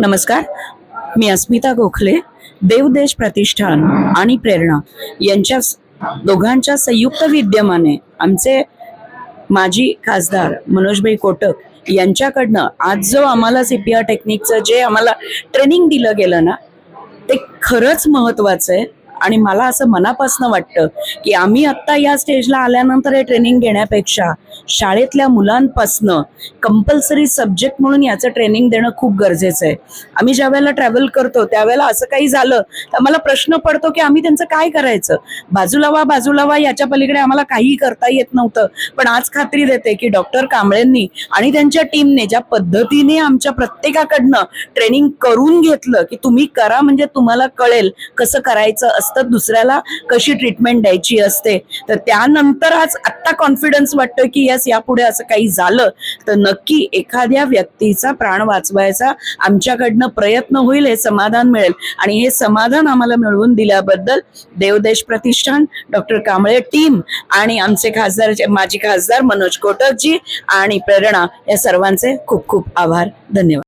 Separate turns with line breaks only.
नमस्कार. मी अस्मिता गोखले देवदेश प्रतिष्ठान आणि प्रेरणा यांच्या दोघांच्या संयुक्त विद्यमाने आमचे माजी खासदार मनोजभाई कोटक यांच्याकडनं आज जो आम्हाला सीपीआर टेक्निकचं जे आम्हाला ट्रेनिंग दिलं गेलं ना ते खरंच महत्वाचं आहे. आणि मला असं मनापासून वाटतं की आम्ही आत्ता या स्टेजला आल्यानंतर हे ट्रेनिंग घेण्यापेक्षा शाळेतल्या मुलांपासनं कंपल्सरी सब्जेक्ट म्हणून याचं ट्रेनिंग देणं खूप गरजेचं आहे. आम्ही ज्या वेळेला ट्रॅव्हल करतो त्यावेळेला असं काही झालं तर आम्हाला प्रश्न पडतो की आम्ही त्यांचं काय करायचं? बाजूला वा बाजूला वा याच्या पलीकडे आम्हाला काहीही करता येत नव्हतं. पण आज खात्री देते की डॉक्टर कांबळेंनी आणि त्यांच्या टीमने ज्या पद्धतीने आमच्या प्रत्येकाकडनं ट्रेनिंग करून घेतलं की तुम्ही करा म्हणजे तुम्हाला कळेल कसं करायचं असतं दुसऱ्याला कशी ट्रीटमेंट द्यायची असते. तर त्यानंतर आज आत्ता कॉन्फिडन्स वाटतोय की यस यापुढे असं काही झालं तर नक्की एखाद्या व्यक्तीचा प्राण वाचवायचा आमच्याकडनं प्रयत्न होईल हे समाधान मिळेल. आणि हे समाधान आम्हाला मिळवून दिल्याबद्दल देवदेश प्रतिष्ठान डॉक्टर कांबळे टीम आणि आमचे खासदार माजी खासदार मनोज कोटकजी आणि प्रेरणा या सर्वांचे खूप खूप आभार. धन्यवाद.